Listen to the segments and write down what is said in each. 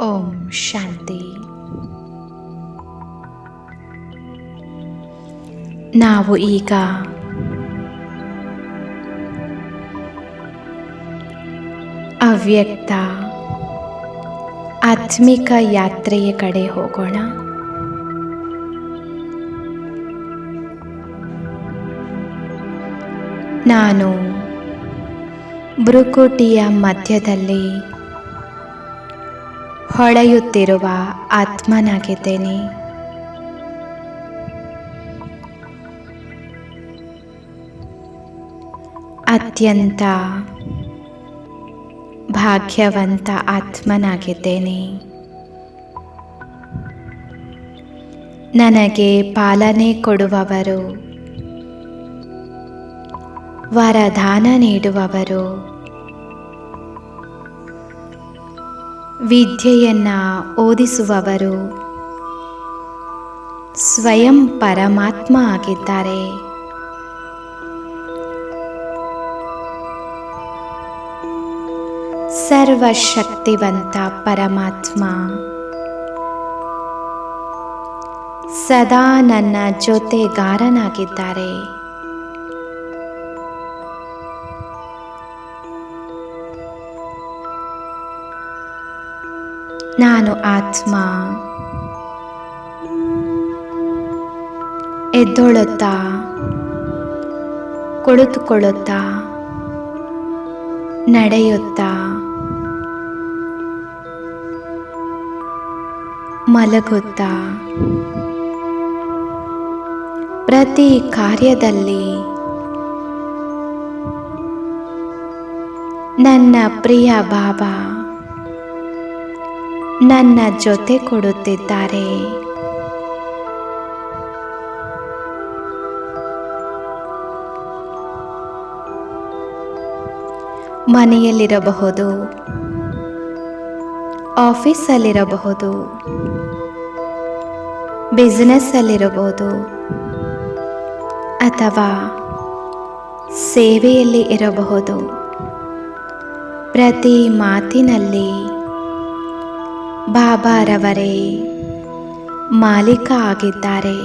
ಓಂ ಶಾಂತಿ. ನಾವು ಈಗ ಅವ್ಯಕ್ತ ಆತ್ಮಿಕ ಯಾತ್ರೆಯ ಕಡೆ ಹೋಗೋಣ. ನಾನು ಬ್ರುಕೋಟಿಯ ಮಧ್ಯದಲ್ಲಿ ಹೊಳೆಯುತ್ತಿರುವ ಆತ್ಮನಾಗಿದ್ದೇನೆ. ಅತ್ಯಂತ ಭಾಗ್ಯವಂತ ಆತ್ಮನಾಗಿದ್ದೇನೆ. ನನಗೆ ಪಾಲನೆ ಕೊಡುವವರು ವರದಾನ ನೀಡುವವರು ವಿದ್ಯೆಯನ್ನ ಓದಿಸುವವರು ಸ್ವಯಂ ಪರಮಾತ್ಮ ಆಗಿದ್ದಾರೆ. ಸರ್ವಶಕ್ತಿವಂತ ಪರಮಾತ್ಮ ಸದಾ ನನ್ನ ಜೊತೆಗಾರನಾಗಿದ್ದಾರೆ. ನಾನು ಆತ್ಮ ಎದ್ದೊಳುತ್ತಾ ಕುಳಿತುಕೊಳ್ಳುತ್ತಾ ನಡೆಯುತ್ತಾ ಮಲಗುತ್ತಾ. ಪ್ರತಿ ಕಾರ್ಯದಲ್ಲಿ ನನ್ನ ಪ್ರಿಯ ಬಾಬಾ. ನನ್ನ ಜೊತೆ ಕೊಡುತ್ತಿದ್ದಾರೆ. ಮನೆಯಲ್ಲಿರಬಹುದು ಆಫೀಸಲ್ಲಿರಬಹುದು ಬಿಸ್ನೆಸ್ಸಲ್ಲಿರಬಹುದು ಅಥವಾ ಸೇವೆಯಲ್ಲಿ ಇರಬಹುದು. ಪ್ರತಿ ಮಾತಿನಲ್ಲಿ ಬಾಬಾರವರೇ ಮಾಲೀಕ ಆಗಿದ್ದಾರೆ.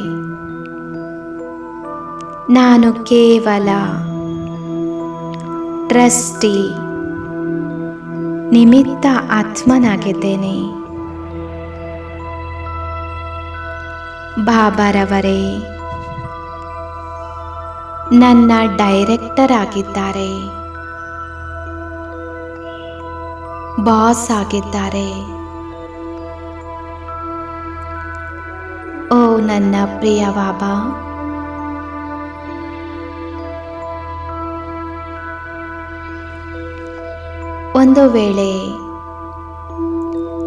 ನಾನು ಕೇವಲ ಟ್ರಸ್ಟಿ ನಿಮಿತ್ತ ಆತ್ಮನಾಗಿದ್ದೇನೆ. ಬಾಬಾರವರೇ ನನ್ನ ಡೈರೆಕ್ಟರ್ ಆಗಿದ್ದಾರೆ ಬಾಸ್ ಆಗಿದ್ದಾರೆ. ನನ್ನ ಪ್ರಿಯ ಬಾಬಾ. ಒಂದು ವೇಳೆ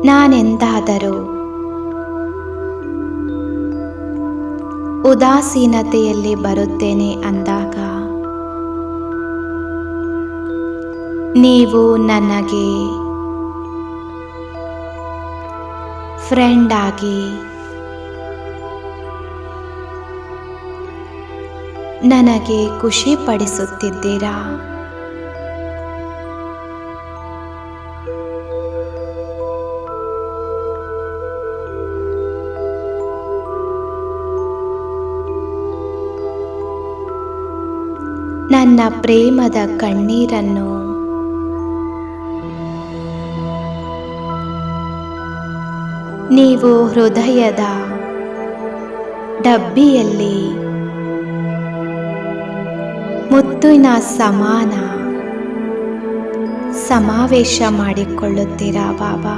ನಾನೆಂದಾದರೂ ಉದಾಸೀನತೆಯಲ್ಲಿ ಬರುತ್ತೇನೆ ಅಂದಾಗ ನೀವು ನನಗೆ ಫ್ರೆಂಡ್ ಆಗಿ ನನಗೆ ಖುಷಿ ಪಡಿಸುತ್ತಿದ್ದೀರಾ? ನನ್ನ ಪ್ರೇಮದ ಕಣ್ಣೀರನ್ನು ನೀವು ಹೃದಯದ ಡಬ್ಬಿಯಲ್ಲಿ ಮುತ್ತಿನ ಸಮಾನ. ಸಮಾವೇಶ ಮಾಡಿಕೊಳ್ಳುತ್ತೀರಾ ಬಾಬಾ?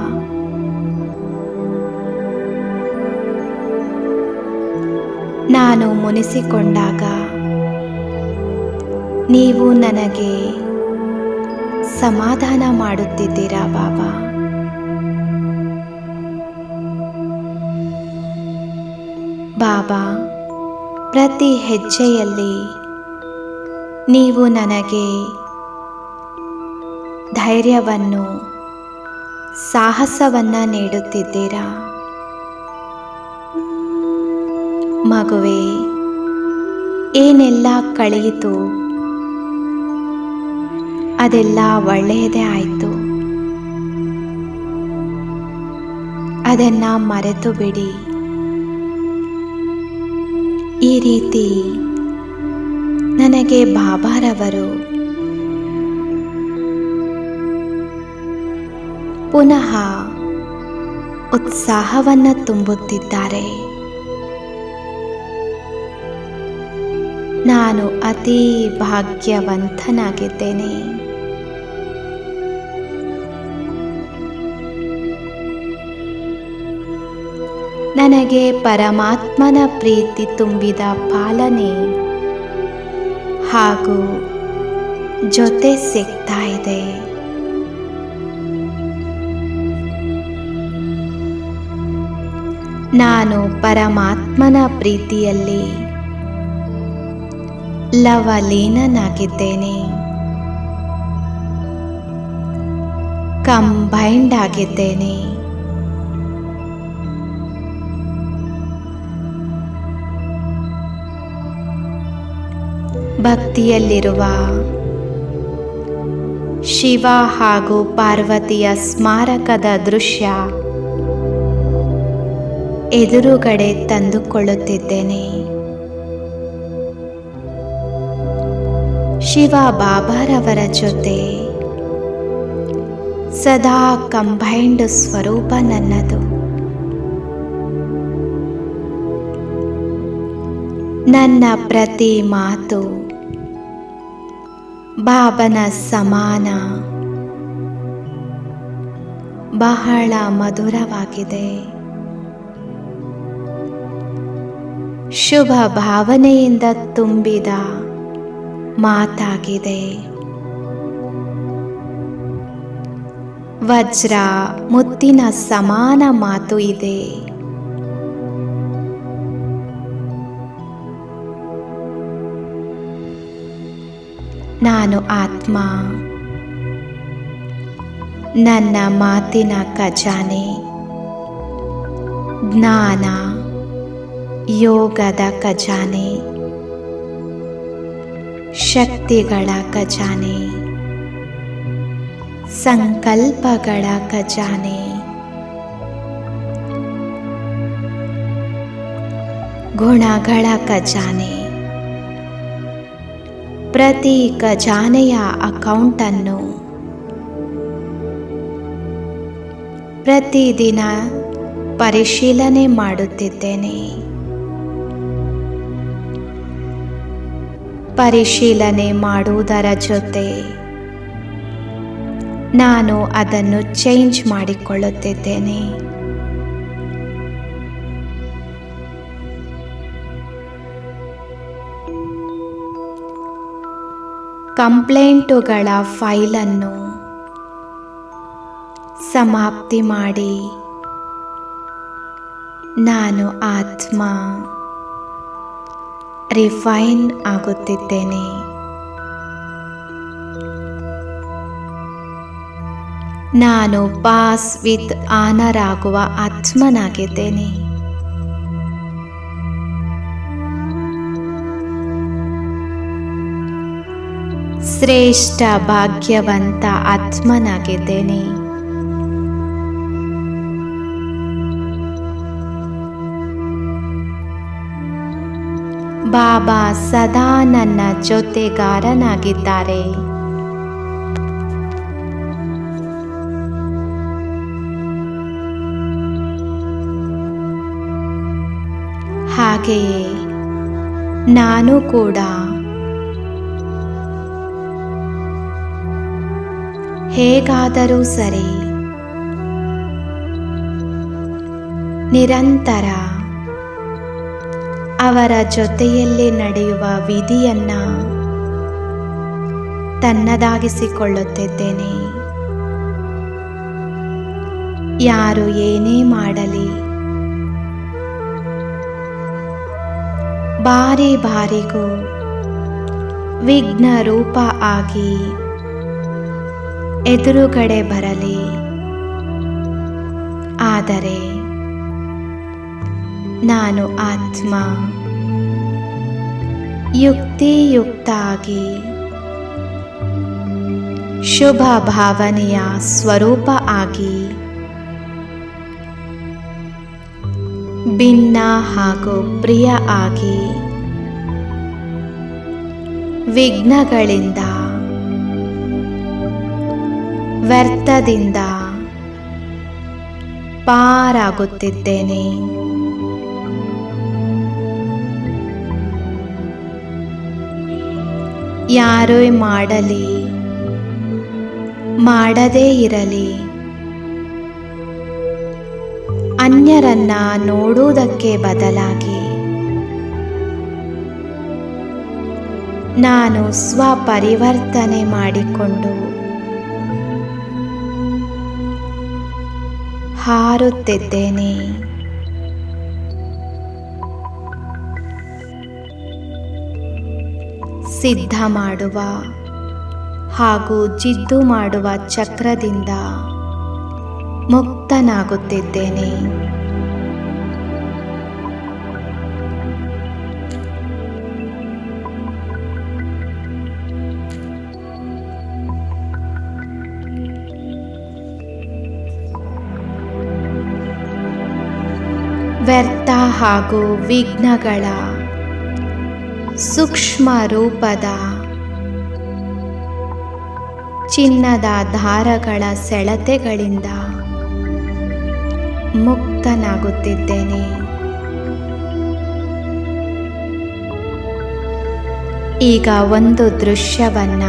ನಾನು ಮುನಿಸಿಕೊಂಡಾಗ ನೀವು ನನಗೆ ಸಮಾಧಾನ ಮಾಡುತ್ತಿದ್ದೀರಾ ಬಾಬಾ? ಬಾಬಾ, ಪ್ರತಿ ಹೆಜ್ಜೆಯಲ್ಲಿ ನೀವು ನನಗೆ ಧೈರ್ಯವನ್ನು, ಸಾಹಸವನ್ನ ನೀಡುತ್ತಿದ್ದೀರಾ? ಮಗುವೆ, ಏನೆಲ್ಲ ಕಳೆಯಿತು? ಅದೆಲ್ಲ ಒಳ್ಳೆಯದೇ ಆಯಿತು. ಅದನ್ನು ಮರೆತು ಬಿಡಿ. ಈ ರೀತಿ ನನಗೆ ಬಾಬಾರವರು. ಪುನಃ ಉತ್ಸಾಹವನ್ನು ತುಂಬುತ್ತಿದ್ದಾರೆ. ನಾನು ಅತಿ ಭಾಗ್ಯವಂತನಾಗಿದ್ದೇನೆ. ನನಗೆ ಪರಮಾತ್ಮನ ಪ್ರೀತಿ ತುಂಬಿದ ಪಾಲನೆ ಹಾಗೂ ಜೊತೆ ಸಿಗ್ತಾ ಇದೆ. ನಾನು ಪರಮಾತ್ಮನ ಪ್ರೀತಿಯಲ್ಲಿ ಲವಲೀನನಾಗಿದ್ದೇನೆ. ಕಂಬೈಂಡ್ ಆಗಿದ್ದೇನೆ. ಭಕ್ತಿಯಲ್ಲಿರುವ ಶಿವ ಹಾಗೂ ಪಾರ್ವತಿಯ ಸ್ಮಾರಕದ ದೃಶ್ಯ ಎದುರುಗಡೆ ತಂದುಕೊಳ್ಳುತ್ತಿದ್ದೇನೆ. ಶಿವ ಬಾಬಾರವರ ಜೊತೆ ಸದಾ ಕಂಬೈಂಡ್ ಸ್ವರೂಪ ನನ್ನದು. ನನ್ನ ಪ್ರತಿ ಮಾತು. ಬಾಬನ ಸಮಾನ. ಬಹಳ ಮಧುರವಾಗಿದೆ. ಶುಭ ಭಾವನೆಯಿಂದ ತುಂಬಿದ ಮಾತಾಗಿದೆ. ವಜ್ರ ಮುತ್ತಿನ ಸಮಾನ ಮಾತು ಇದೆ. ನಾನು ಆತ್ಮ. ನನ್ನ ಮಾತಿನ ಖಜಾನೆ. ಜ್ಞಾನ ಯೋಗದ ಖಜಾನೆ. ಶಕ್ತಿಗಳ ಖಜಾನೆ. ಸಂಕಲ್ಪಗಳ ಖಜಾನೆ. ಗುಣಗಳ ಖಜಾನೆ. ಪ್ರತಿ ಖಜಾನೆಯ ಅಕೌಂಟನ್ನು ಪ್ರತಿದಿನ ಪರಿಶೀಲನೆ ಮಾಡುತ್ತಿದ್ದೇನೆ. ಪರಿಶೀಲನೆ ಮಾಡುವುದರ ಜೊತೆ ನಾನು ಅದನ್ನು ಚೇಂಜ್ ಮಾಡಿಕೊಳ್ಳುತ್ತಿದ್ದೇನೆ. ಕಂಪ್ಲೇಂಟುಗಳ ಫೈಲನ್ನು ಸಮಾಪ್ತಿ ಮಾಡಿ. ನಾನು ಆತ್ಮ. ರಿಫೈನ್ ಆಗುತ್ತಿದ್ದೇನೆ. ನಾನು ಪಾಸ್ ವಿತ್ ಆನರ್ ಆಗುವ ಆತ್ಮನಾಗಿದ್ದೇನೆ. ಶ್ರೇಷ್ಠ ಭಾಗ್ಯವಂತ ಆತ್ಮನಾಗಿದ್ದೇನೆ. ಬಾಬಾ ಸದಾ ನನ್ನ ಜೊತೆಗಾರನಾಗಿದ್ದಾರೆ. ಹಾಗೆಯೇ ನಾನು ಕೂಡ ಹೇಗಾದರೂ ಸರಿ. ನಿರಂತರ ಅವರ ಜೊತೆಯಲ್ಲಿ ನಡೆಯುವ ವಿಧಿಯನ್ನ ತನ್ನದಾಗಿಸಿಕೊಳ್ಳುತ್ತಿದ್ದೇನೆ. ಯಾರು ಏನೇ ಮಾಡಲಿ, ಬಾರಿ ಬಾರಿಗೂ ವಿಘ್ನ ರೂಪ ಆಗಿ ಎದುರುಗಡೆ ಬರಲಿ. ಆದರೆ ನಾನು ಆತ್ಮ. ಯುಕ್ತಿಯುಕ್ತಾಗಿ ಶುಭ ಭಾವನೆಯ ಸ್ವರೂಪ ಆಗಿ ಭಿನ್ನ ಹಾಗೂ ಪ್ರಿಯ ಆಗಿ ವಿಘ್ನಗಳಿಂದ ವ್ಯರ್ಥದಿಂದ ಪಾರಾಗುತ್ತಿದ್ದೇನೆ. ಯಾರೋ ಮಾಡಲಿ ಮಾಡದೇ ಇರಲಿ ಅನ್ಯರನ್ನ ನೋಡುವುದಕ್ಕೆ ಬದಲಾಗಿ ನಾನು ಸ್ವಪರಿವರ್ತನೆ ಮಾಡಿಕೊಂಡು ಹಾರುತ್ತಿದ್ದೇನೆ. ಸಿದ್ಧ ಮಾಡುವ ಹಾಗೂ ಜಿದ್ದು ಮಾಡುವ ಚಕ್ರದಿಂದ ಮುಕ್ತನಾಗುತ್ತಿದ್ದೇನೆ. ವ್ಯರ್ಥ ಹಾಗೂ ವಿಘ್ನಗಳ ಸೂಕ್ಷ್ಮ ರೂಪದ ಚಿನ್ನದ ದಾರಗಳ ಸೆಳತೆಗಳಿಂದ ಮುಕ್ತನಾಗುತ್ತಿದ್ದೇನೆ. ಈಗ ಒಂದು ದೃಶ್ಯವನ್ನ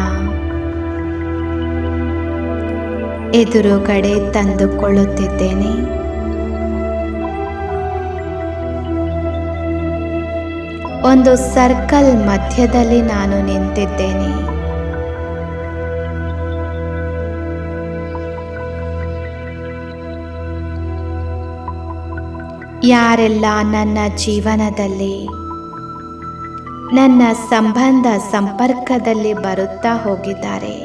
ಎದುರುಗಡೆ ತಂದುಕೊಳ್ಳುತ್ತಿದ್ದೇನೆ. ಒಂದು ಸರ್ಕಲ್ ಮಧ್ಯದಲ್ಲಿ ನಾನು ನಿಂತಿದ್ದೇನೆ. ಯಾರೆಲ್ಲ ನನ್ನ ಜೀವನದಲ್ಲಿ, ನನ್ನ ಸಂಬಂಧ ಸಂಪರ್ಕದಲ್ಲಿ ಬರುತ್ತಾ ಹೋಗಿದ್ದಾರೆ,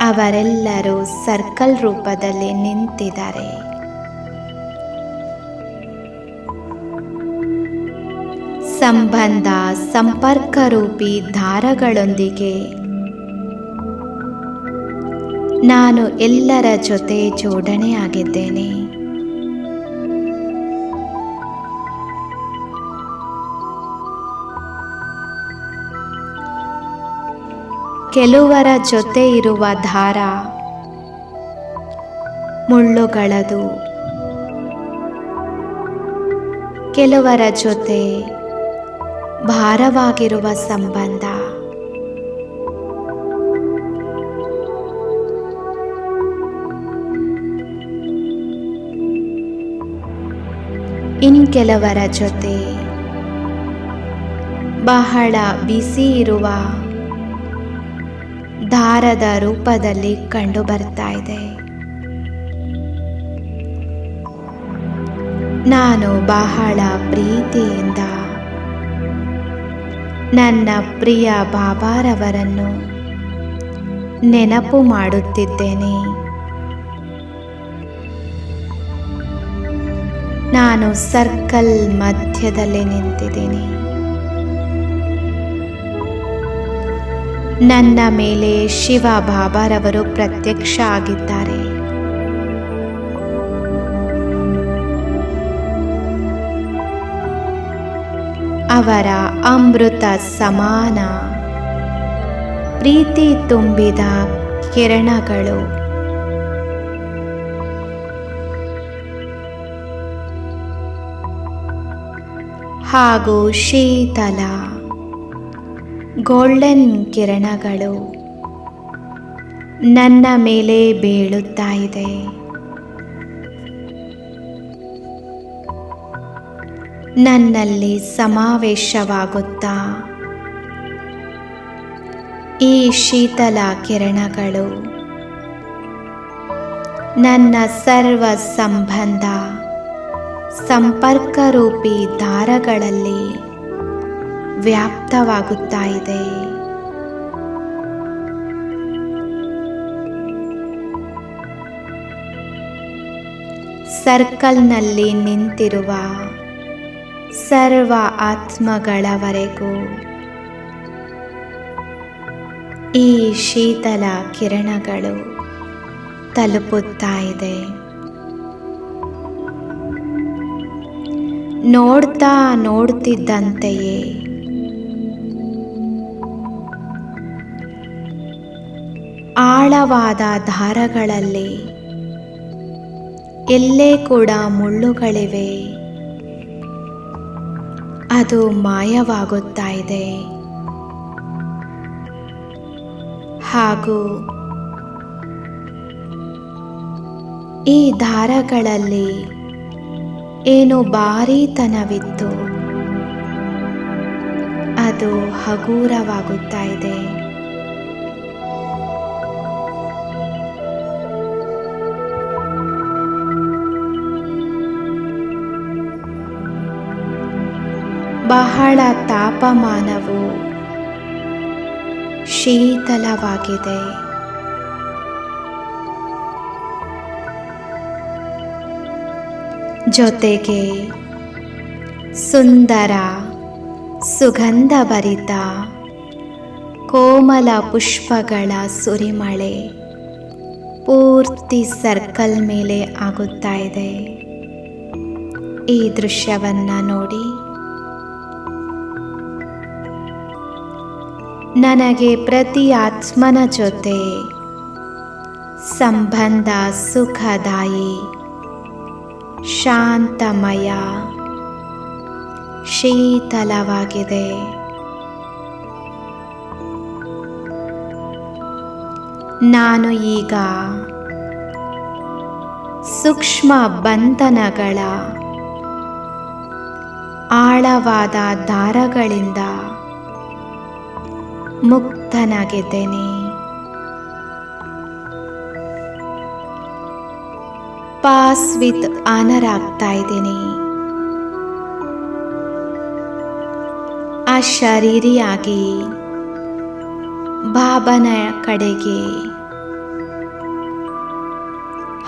ಅವರೆಲ್ಲರೂ ಸರ್ಕಲ್ ರೂಪದಲ್ಲಿ ನಿಂತಿದ್ದಾರೆ. ಸಂಬಂಧ ಸಂಪರ್ಕರೂಪಿ ದಾರಗಳೊಂದಿಗೆ ನಾನು ಎಲ್ಲರ ಜೊತೆ ಜೋಡಣೆಯಾಗಿದ್ದೇನೆ. ಕೆಲವರ ಜೊತೆ ಇರುವ ದಾರ ಮುಳ್ಳುಗಳದು. ಕೆಲವರ ಜೊತೆ ಭಾರವಾಗಿರುವ ಸಂಬಂಧ. ಇನ್ ಕೆಲವರ ಜೊತೆ ಬಹಳ ಬಿಸಿ ಇರುವ ದಾರದ ರೂಪದಲ್ಲಿ ಕಂಡು ಬರ್ತಾ ಇದೆ. ನಾನು ಬಹಳ ಪ್ರೀತಿಯಿಂದ ನನ್ನ ಪ್ರಿಯ ಬಾಬಾರವರನ್ನು ನೆನಪು ಮಾಡುತ್ತಿದ್ದೇನೆ. ನಾನು ಸರ್ಕಲ್ ಮಧ್ಯದಲ್ಲಿ ನಿಂತಿದ್ದೇನೆ. ನನ್ನ ಮೇಲೆ ಶಿವ ಬಾಬಾರವರು ಪ್ರತ್ಯಕ್ಷ ಆಗಿದ್ದಾರೆ. ಅವರ ಅಮೃತ ಸಮಾನ. ಪ್ರೀತಿ ತುಂಬಿದ ಕಿರಣಗಳು. ಹಾಗೂ ಶೀತಲ. ಗೋಲ್ಡನ್ ಕಿರಣಗಳು. ನನ್ನ ಮೇಲೆ ಬೀಳುತ್ತಾ ಇದೆ. ನನ್ನಲ್ಲಿ ಸಮಾವೇಶವಾಗುತ್ತಾ? ಈ ಶೀತಲ ಕಿರಣಗಳು ನನ್ನ ಸರ್ವ ಸಂಬಂಧ ಸಂಪರ್ಕ ರೂಪಿ ದಾರಗಳಲ್ಲಿ ವ್ಯಾಪ್ತವಾಗುತ್ತಾ ಇದೆ. ಸರ್ಕಲ್ನಲ್ಲಿ ನಿಂತಿರುವ ಸರ್ವ ಆತ್ಮಗಳವರೆಗೂ. ಈ ಶೀತಲ ಕಿರಣಗಳು ತಲುಪುತ್ತಾ ಇದೆ. ನೋಡ್ತಾ ನೋಡ್ತಿದ್ದಂತೆಯೇ. ಆಳವಾದ ದಾರಗಳಲ್ಲಿ ಎಲ್ಲೇ ಕೂಡ ಮುಳ್ಳುಗಳಿವೆ. ಅದು ಮಾಯವಾಗುತ್ತಾ ಇದೆ. ಹಾಗೂ ಈ ದಾರಗಳಲ್ಲಿ ಏನು ಭಾರೀತನವಿತ್ತು ಅದು ಹಗುರವಾಗುತ್ತಾ ಇದೆ. ಬಹಳ ತಾಪಮಾನವು ಶೀತಲವಾಗಿದೆ. ಜೊತೆಗೆ ಸುಂದರ, ಸುಗಂಧಭರಿತ, ಕೋಮಲ ಪುಷ್ಪಗಳ ಸುರಿಮಳೆ ಪೂರ್ತಿ ಸರ್ಕಲ್ ಮೇಲೆ ಆಗುತ್ತಾ ಇದೆ. ಈ ದೃಶ್ಯವನ್ನ ನೋಡಿ ನನಗೆ ಪ್ರತಿ ಆತ್ಮನ ಜೊತೆ ಸಂಬಂಧ ಸುಖದಾಯಿ ಶಾಂತಮಯ ಶೀತಲವಾಗಿದೆ. ನಾನು ಈಗ ಸೂಕ್ಷ್ಮ ಬಂಧನಗಳ ಆಳವಾದ ದಾರಗಳಿಂದ ಮುಕ್ತನಾಗಿದ್ದೇನೆ. ಪಾಸ್ ವಿತ್ ಆನರ್ ಆಗ್ತಾ ಇದ್ದೀನಿ. ಆ ಶರೀರಿಯಾಗಿ ಬಾಬನ ಕಡೆಗೆ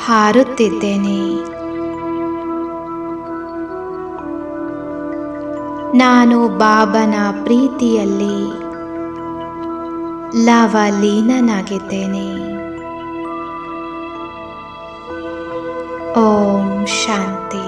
ಹಾರುತ್ತಿದ್ದೇನೆ. ನಾನು ಬಾಬನ ಪ್ರೀತಿಯಲ್ಲಿ ಲವಲೀನನಾಗಿದ್ದೇನೆ. ಓಂ ಶಾಂತಿ.